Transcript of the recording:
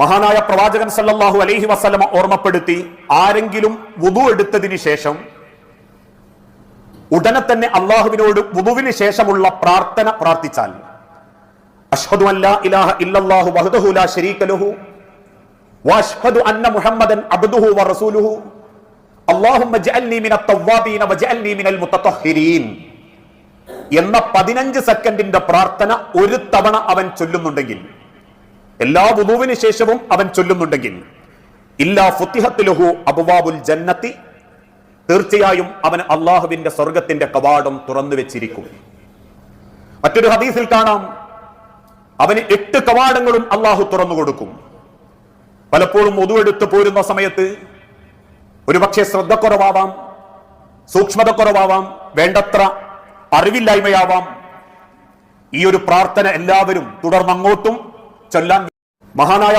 മഹാനായ പ്രവാചകൻ സല്ലാഹു അലൈഹി വസ്ലമ ഓർമ്മപ്പെടുത്തി ആരെങ്കിലും വുതു എടുത്തതിന് ശേഷം ഉടനെ തന്നെ അള്ളാഹുവിനോട് വുതുവിന് ശേഷമുള്ള പ്രാർത്ഥന പ്രാർത്ഥിച്ചാൽ അഷ്ഹദു ഇല്ലല്ലാഹു ലാ ലഹു വഅഷ്ഹദു മുഹമ്മദൻ വറസൂലുഹു അല്ലാഹുമ്മ മിനൽ എന്ന പതിനഞ്ച് സെക്കൻഡിന്റെ പ്രാർത്ഥന ഒരു തവണ അവൻ ചൊല്ലുന്നുണ്ടെങ്കിൽ എല്ലാ വുദുവിന് ശേഷവും അവൻ ചൊല്ലുന്നുണ്ടെങ്കിൽ ഇല്ലാ ഫുത്തിഹത്തിലുഹു അബുവാബുൽ ജന്നത്തി തീർച്ചയായും അവൻ അള്ളാഹുവിന്റെ സ്വർഗത്തിന്റെ കവാടം തുറന്നു വെച്ചിരിക്കും. മറ്റൊരു ഹദീസിൽ കാണാം അവന് എട്ട് കവാടങ്ങളും അള്ളാഹു തുറന്നു കൊടുക്കും. പലപ്പോഴും ഒതുവെടുത്ത് പോരുന്ന സമയത്ത് ഒരുപക്ഷെ ശ്രദ്ധക്കുറവാവാം സൂക്ഷ്മതക്കുറവാവാം വേണ്ടത്ര അറിവില്ലായ്മയാവാം. ഈ ഒരു പ്രാർത്ഥന എല്ലാവരും തുടർന്നങ്ങോട്ടും ചൊല്ലാൻ മഹാനായ